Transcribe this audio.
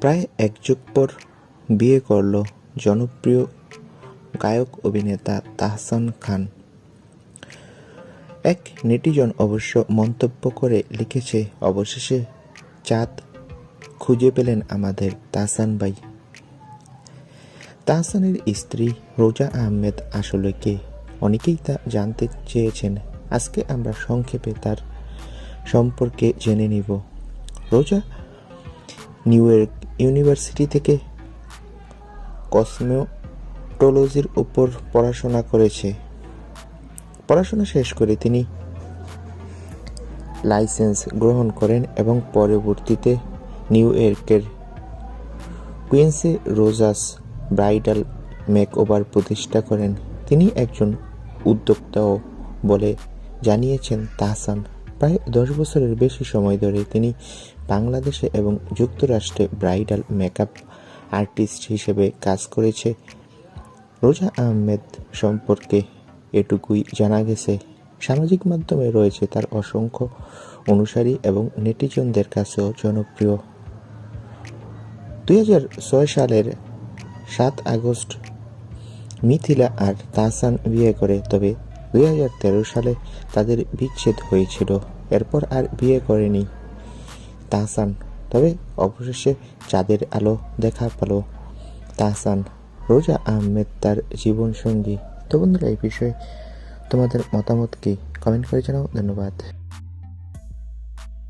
প্রায় এক যুগ পর বিয়ে করল জনপ্রিয় গায়ক অভিনেতা তাহসান খান। এক নেটিজন অবশ্য মন্তব্য করে লিখেছে, অবশেষে চাঁদ খুঁজে পেলেন আমাদের তাহসান ভাই। তাহসানের স্ত্রী রোজা আহমেদ আসলে কে? অনেকেই তা জানতে চেয়েছেন। আজকে আমরা সংক্ষেপে তার সম্পর্কে জেনে নিব। রোজা নিউ ইয়র্ক ইউনিভার্সিটি থেকে কসমোটোলজির উপর পড়াশোনা করেছে। পড়াশোনা শেষ করে তিনি লাইসেন্স গ্রহণ করেন এবং পরবর্তীতে নিউ ইয়র্কের কুইন্সে রোজাস ব্রাইডাল মেকওভার প্রতিষ্ঠা করেন। তিনি একজন উদ্যোক্তাও বলে জানিয়েছেন তাহসান। প্রায় দশ বছরের বেশি সময় ধরে তিনি বাংলাদেশে এবং যুক্তরাষ্ট্রে ব্রাইডাল মেকআপ আর্টিস্ট হিসেবে কাজ করেছে। রোজা আহমেদ সম্পর্কে এটুকুই জানা গেছে। সামাজিক মাধ্যমে রয়েছে তার অসংখ্য অনুসারী এবং নেটিজনদের কাছেও জনপ্রিয়। দুই হাজার ছয় সালের সাত আগস্ট মিথিলা আর তাহসান বিয়ে করে, তবে দুই হাজার তেরো সালে তাদের বিচ্ছেদ হয়েছিল। এরপর আর বিয়ে করেনি তাহসান। তবে অবশেষে চাঁদের আলো দেখা পেল তাহসান। রোজা আহমেদ তার জীবনসঙ্গী। তো বন্ধুরা, এই বিষয়ে তোমাদের মতামত কি? কমেন্ট করে জানাও। ধন্যবাদ।